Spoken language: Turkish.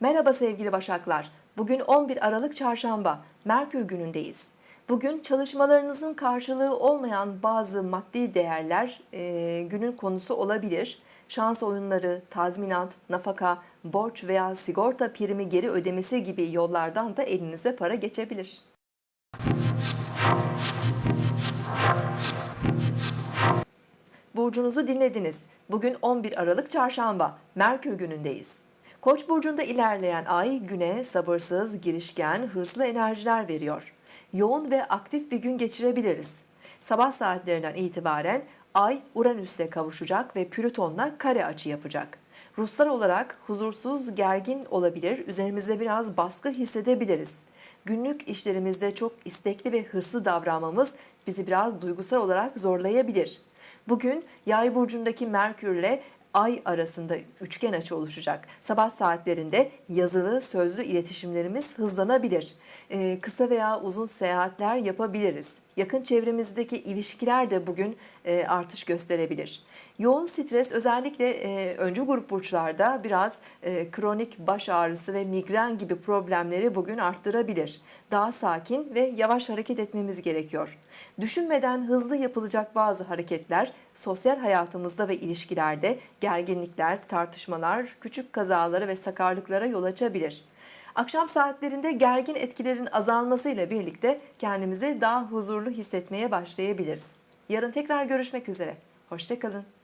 Merhaba sevgili Başaklar. Bugün 11 Aralık Çarşamba, Merkür günündeyiz. Bugün çalışmalarınızın karşılığı olmayan bazı maddi değerler e, günün konusu olabilir. Şans oyunları, tazminat, nafaka, borç veya sigorta primi geri ödemesi gibi yollardan da elinize para geçebilir. Burcunuzu dinlediniz. Bugün 11 Aralık Çarşamba, Merkür günündeyiz. Koç burcunda ilerleyen ay güne sabırsız, girişken, hırslı enerjiler veriyor. Yoğun ve aktif bir gün geçirebiliriz. Sabah saatlerinden itibaren ay Uranüs'le kavuşacak ve Plüton'la kare açı yapacak. Ruslar olarak huzursuz, gergin olabilir, üzerimizde biraz baskı hissedebiliriz. Günlük işlerimizde çok istekli ve hırslı davranmamız bizi biraz duygusal olarak zorlayabilir. Bugün Yay burcundaki Merkürle Ay arasında üçgen açı oluşacak. Sabah saatlerinde yazılı, sözlü iletişimlerimiz hızlanabilir. Ee, kısa veya uzun seyahatler yapabiliriz. Yakın çevremizdeki ilişkiler de bugün e, artış gösterebilir. Yoğun stres özellikle e, öncü grup burçlarda biraz e, kronik baş ağrısı ve migren gibi problemleri bugün arttırabilir. Daha sakin ve yavaş hareket etmemiz gerekiyor. Düşünmeden hızlı yapılacak bazı hareketler sosyal hayatımızda ve ilişkilerde gerginlikler, tartışmalar, küçük kazalara ve sakarlıklara yol açabilir. Akşam saatlerinde gergin etkilerin azalmasıyla birlikte kendimizi daha huzurlu hissetmeye başlayabiliriz. Yarın tekrar görüşmek üzere. Hoşçakalın.